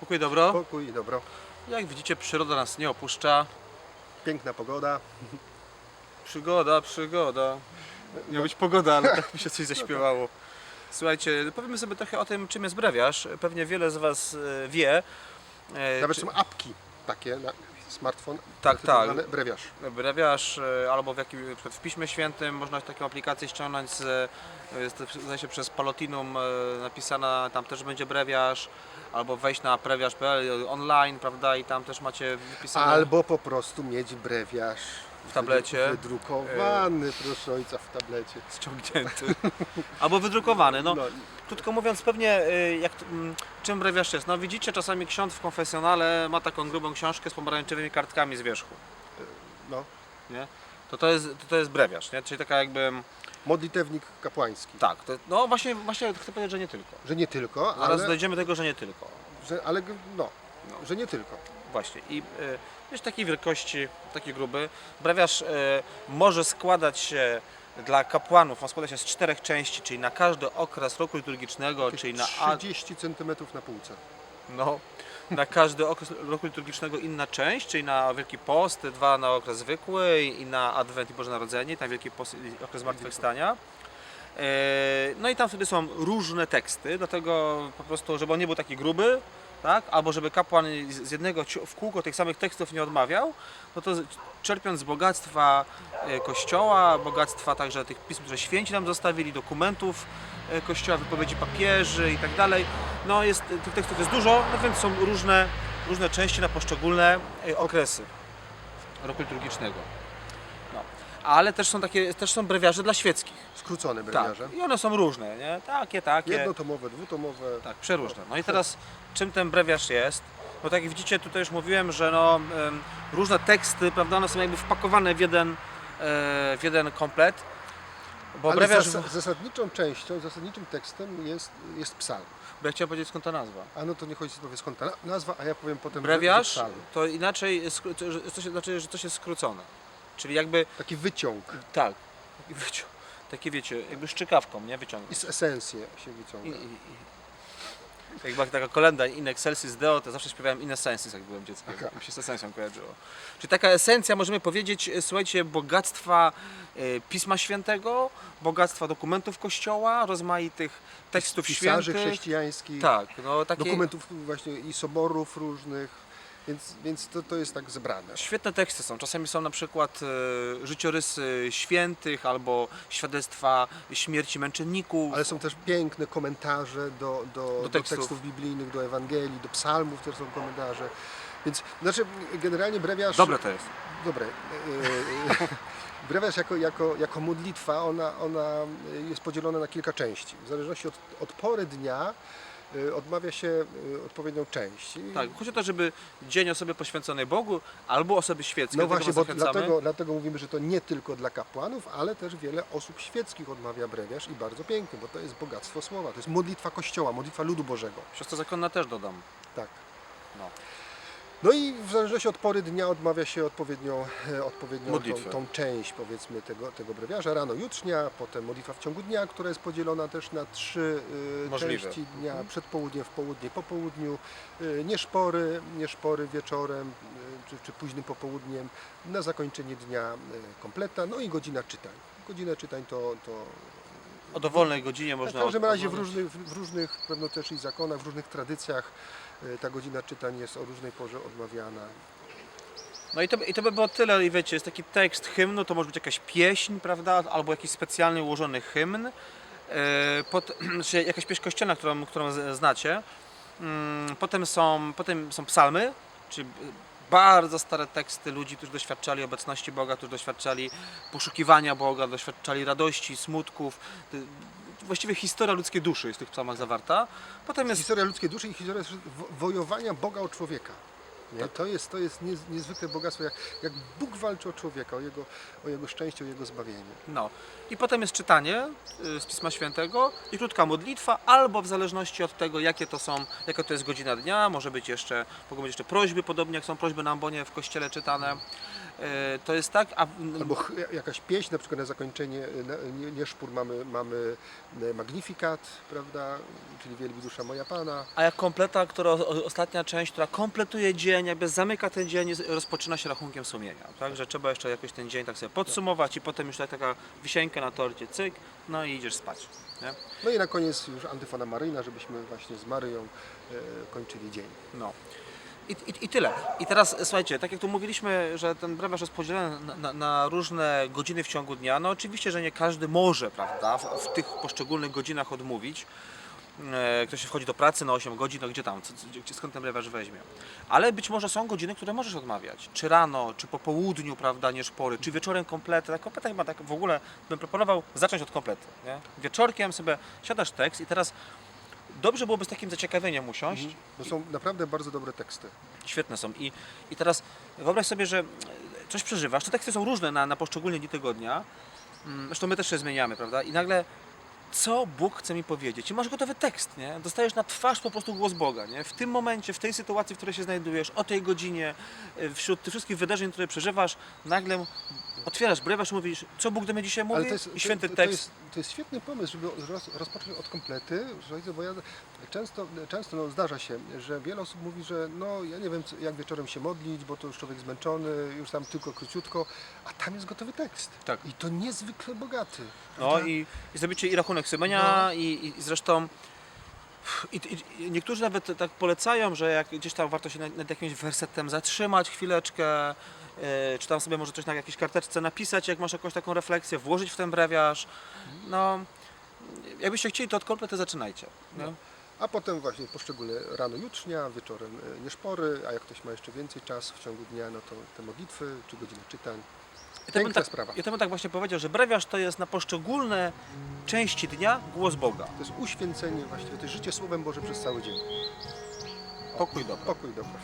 Pokój dobro. Pokój i dobro. Jak widzicie, przyroda nas nie opuszcza. Piękna pogoda. Przygoda, przygoda. Miała być pogoda, ale tak mi się coś zaśpiewało. Słuchajcie, powiemy sobie trochę o tym, czym jest brewiarz. Pewnie wiele z Was e, wie. E, Nawet czy- są apki takie na smartfon. Tak, tak. Brewiarz. brewiarz e, albo w, jakim, w Piśmie Świętym można taką aplikację ściągnąć z, e, jest, zdaje się przez Palotinum e, napisana, tam też będzie brewiarz, albo wejść na brewiarz.pl online, prawda, i tam też macie wypisane Albo po prostu mieć brewiarz w tablecie. Wydrukowany, proszę ojca, w tablecie. ściągnięty. Albo wydrukowany. No, No. krótko mówiąc, pewnie y, jak, mm, czym brewiarz jest? No widzicie, czasami ksiądz w konfesjonale ma taką grubą książkę z pomarańczowymi kartkami z wierzchu. No. Nie? To, to, jest, to, to jest brewiarz, nie? czyli taka jakby, Modlitewnik kapłański. tak, to, no właśnie, właśnie chcę powiedzieć, że nie tylko. Że nie tylko, Zaraz ale, dojdziemy do tego, że nie tylko. że, ale g- no, że nie tylko. Właśnie. I y, jest takiej wielkości, taki gruby. Brewiarz y, może składać się dla kapłanów, on składa się z czterech części, czyli na każdy okres roku liturgicznego, czyli na a, 30 cm na półce. No, na każdy okres roku liturgicznego inna część, czyli na Wielki Post, dwa na okres zwykły i na Adwent i Boże Narodzenie, na Wielki Post i okres Zmartwychwstania. E, No i tam wtedy są różne teksty, dlatego po prostu, żeby on nie był taki gruby, tak? albo żeby kapłan z jednego w kółko tych samych tekstów nie odmawiał, no to czerpiąc z bogactwa e, Kościoła, bogactwa także tych pism, które święci nam zostawili, dokumentów e, Kościoła, wypowiedzi papieży i tak dalej, no jest, tych tekstów jest dużo, no więc są różne, różne części na poszczególne e, okresy roku liturgicznego. Ale też są takie, też są brewiarze dla świeckich. Skrócone Tak. brewiarze. I one są różne, nie? Takie, takie. Jednotomowe, dwutomowe. Tak, przeróżne. No i teraz czym ten brewiarz jest? No tak jak widzicie, tutaj już mówiłem, że no, em, różne teksty, prawda, one są jakby wpakowane w jeden, e, w jeden komplet. Bo Ale brewiarz, zas- zasadniczą częścią, zasadniczym tekstem jest, jest psalm. bo ja chciałem powiedzieć skąd ta nazwa. A no to nie chodzi powie skąd ta na- nazwa, a ja powiem potem, że- że Brewiarz psalm. to inaczej, jest skró- to, że to się, znaczy, że coś jest skrócone. Czyli jakby, Taki wyciąg tak, wycią- takie wiecie, jakby szczykawką, nie? Wyciągnąć. i z esencję się I, wyciąga. i, i. Jak była taka kolenda In Excelsis Deo, to zawsze śpiewałem In Essensis, jak byłem dzieckiem. Aha. Mi się z esencją kojarzyło. Czyli taka esencja, możemy powiedzieć, e, słuchajcie, bogactwa e, Pisma Świętego, bogactwa dokumentów Kościoła, rozmaitych tekstów Pisarzy świętych. chrześcijańskich, Tak, no takie dokumentów właśnie i soborów różnych, więc, więc to, to jest tak zebrane. świetne teksty są. Czasami są na przykład e, życiorysy świętych albo świadectwa śmierci męczenników. Ale są też piękne komentarze do, do, do, tekstów. tekstów. biblijnych, do Ewangelii, do psalmów też są komentarze. Więc znaczy generalnie brewiarz... Dobre to jest. Dobre. E, e, Brewiarz jako, jako, jako modlitwa, ona, ona jest podzielona na kilka części. W zależności od, od pory dnia odmawia się e, odpowiednią część. I- Tak, chodzi o to, żeby dzień osoby poświęconej Bogu albo osoby świeckiej. No właśnie, bo dlatego, dlatego mówimy, że to nie tylko dla kapłanów, ale też wiele osób świeckich odmawia brewiarz i bardzo pięknie, bo to jest bogactwo słowa, to jest modlitwa Kościoła, modlitwa ludu Bożego. Siostra zakonna też dodam. Tak. No. No i w zależności od pory dnia odmawia się odpowiednią, e, odpowiednią tą, tą część powiedzmy tego, tego brewiarza. Rano jutrznia, potem modlitwa w ciągu dnia, która jest podzielona też na trzy e, Możliwe. części dnia, Mhm. przed południem, w południe, po południu, e, nieszpory, nieszpory wieczorem czy, czy późnym popołudniem, na zakończenie dnia kompleta, no i godzina czytań. Godzina czytań to, to O dowolnej godzinie w można. każdym razie w różnych, w różnych pewno też i zakonach, w różnych tradycjach e, ta godzina czytań jest o różnej porze odmawiana. No i to, i to by było tyle. I wiecie, jest taki tekst hymnu, to może być jakaś pieśń, prawda? Albo jakiś specjalnie ułożony hymn. E, pot, czy jakaś pieśń kościelna, którą, którą znacie. Mm, Potem są, potem są psalmy, czyli bardzo stare teksty ludzi, którzy doświadczali obecności Boga, którzy doświadczali poszukiwania Boga, doświadczali radości, smutków. Właściwie historia ludzkiej duszy jest w tych psalmach zawarta. Potem jest Historia ludzkiej duszy i historia wo- wojowania Boga o człowieka. Nie? To jest, to jest niez, niezwykle bogactwo, jak, jak Bóg walczy o człowieka, o jego, o jego szczęście, o jego zbawienie. No. I potem jest czytanie y, z Pisma Świętego i krótka modlitwa, albo w zależności od tego, jakie to są, jaka to jest godzina dnia, może być jeszcze, mogą być jeszcze prośby, podobnie jak są prośby na ambonie w kościele czytane. Y, To jest tak, a Albo jakaś pieśń, na przykład na zakończenie nie, nie szpór mamy, mamy y, Magnifikat, prawda, czyli Wielbi dusza moja Pana. A jak kompleta, która ostatnia część, która kompletuje dzień, jakby zamyka ten dzień, rozpoczyna się rachunkiem sumienia. Tak, że trzeba jeszcze jakoś ten dzień tak sobie podsumować i potem już tak taka wisienka na torcie, cyk, no i idziesz spać. Nie? No i na koniec już antyfona Maryjna, żebyśmy właśnie z Maryją y, kończyli dzień. No. I, i, I tyle. I teraz słuchajcie, tak jak tu mówiliśmy, że ten brewiarz jest podzielony na, na, na różne godziny w ciągu dnia, no oczywiście, że nie każdy może, prawda, w, w tych poszczególnych godzinach odmówić. E, Ktoś wchodzi do pracy na 8 godzin, no gdzie tam, co, gdzie, skąd ten brewiarz weźmie. Ale być może są godziny, które możesz odmawiać. Czy rano, czy po południu, prawda, nie szpory, czy wieczorem komplety. Tak kompleta chyba tak w ogóle bym proponował zacząć od komplety. Nie? Wieczorkiem sobie siadasz tekst i teraz dobrze byłoby z takim zaciekawieniem usiąść Bo są naprawdę bardzo dobre teksty. Świetne są. I, I teraz wyobraź sobie, że coś przeżywasz. Te teksty są różne na, na poszczególne dni tygodnia. Mm, Zresztą my też się zmieniamy, prawda? I nagle co Bóg chce mi powiedzieć? I masz gotowy tekst, nie? Dostajesz na twarz po prostu głos Boga, nie? W tym momencie, w tej sytuacji, w której się znajdujesz, o tej godzinie, y, wśród tych wszystkich wydarzeń, które przeżywasz, nagle otwierasz brewiarz i mówisz, co Bóg do mnie dzisiaj mówi? To jest, I święty to, to, tekst. jest, to jest świetny pomysł, żeby roz, rozpocząć od komplety, bo ja często, często no, zdarza się, że wiele osób mówi, że no ja nie wiem jak wieczorem się modlić, bo to już człowiek zmęczony, już tam tylko króciutko, a tam jest gotowy tekst. Tak. I to niezwykle bogaty. No prawda? i, i zrobicie i rachunek sumienia No. i, i zresztą i, i, niektórzy nawet tak polecają, że jak gdzieś tam warto się nad, nad jakimś wersetem zatrzymać chwileczkę, czy tam sobie może coś na jakiejś karteczce napisać, jak masz jakąś taką refleksję, włożyć w ten brewiarz. No, jakbyście chcieli, to od kompletu zaczynajcie. No. A potem właśnie poszczególne rano jutrznia, wieczorem e, nieszpory, a jak ktoś ma jeszcze więcej czasu w ciągu dnia, no to te modlitwy czy godziny czytań. I to bym Piękna tak, sprawa. Ja to bym tak właśnie powiedział, że brewiarz to jest na poszczególne części dnia głos Boga. To jest uświęcenie właściwie, to jest życie Słowem Boże przez cały dzień. Pokój dobra. Pokój, dobra.